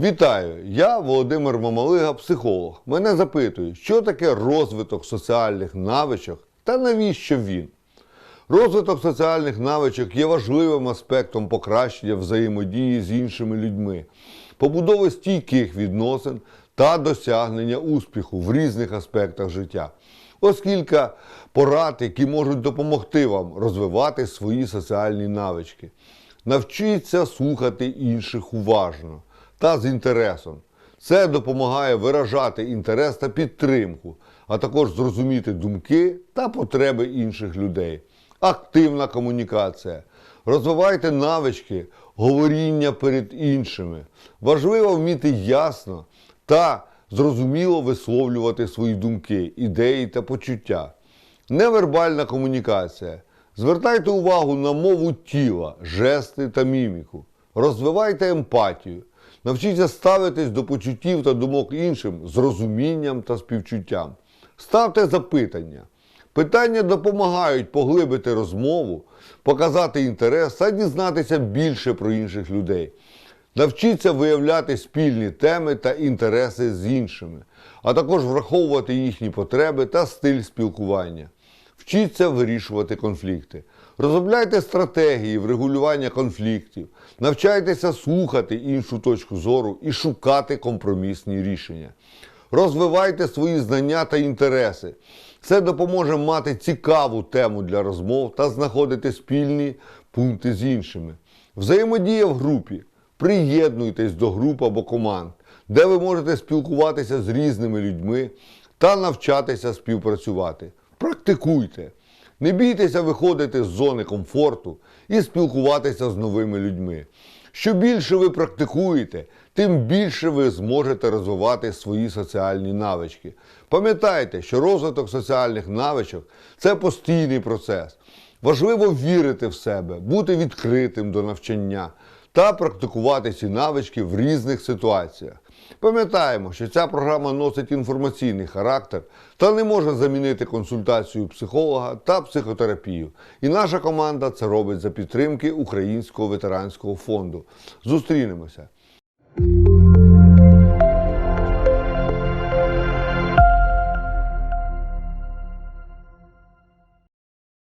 Вітаю! Я Володимир Мамалига, психолог. Мене запитують, що таке розвиток соціальних навичок та навіщо він? Розвиток соціальних навичок є важливим аспектом покращення взаємодії з іншими людьми, побудови стійких відносин та досягнення успіху в різних аспектах життя, оскільки порад, які можуть допомогти вам розвивати свої соціальні навички. Навчіться слухати інших уважно та з інтересом. Це допомагає виражати інтерес та підтримку, а також зрозуміти думки та потреби інших людей. Активна комунікація. Розвивайте навички говоріння перед іншими. Важливо вміти ясно та зрозуміло висловлювати свої думки, ідеї та почуття. Невербальна комунікація. Звертайте увагу на мову тіла, жести та міміку. Розвивайте емпатію. Навчіться ставитись до почуттів та думок іншим з розумінням та співчуттям. Ставте запитання. Питання допомагають поглибити розмову, показати інтерес та дізнатися більше про інших людей. Навчіться виявляти спільні теми та інтереси з іншими, а також враховувати їхні потреби та стиль спілкування. Вчіться вирішувати конфлікти. Розробляйте стратегії врегулювання конфліктів, навчайтеся слухати іншу точку зору і шукати компромісні рішення. Розвивайте свої знання та інтереси. Це допоможе мати цікаву тему для розмов та знаходити спільні пункти з іншими. Взаємодія в групі. Приєднуйтесь до груп або команд, де ви можете спілкуватися з різними людьми та навчатися співпрацювати. Практикуйте. Не бійтеся виходити з зони комфорту і спілкуватися з новими людьми. Що більше ви практикуєте, тим більше ви зможете розвивати свої соціальні навички. Пам'ятайте, що розвиток соціальних навичок це постійний процес. Важливо вірити в себе, бути відкритим до навчання та практикувати ці навички в різних ситуаціях. Пам'ятаємо, що ця програма носить інформаційний характер та не може замінити консультацію психолога та психотерапію. І наша команда це робить за підтримки Українського ветеранського фонду. Зустрінемося.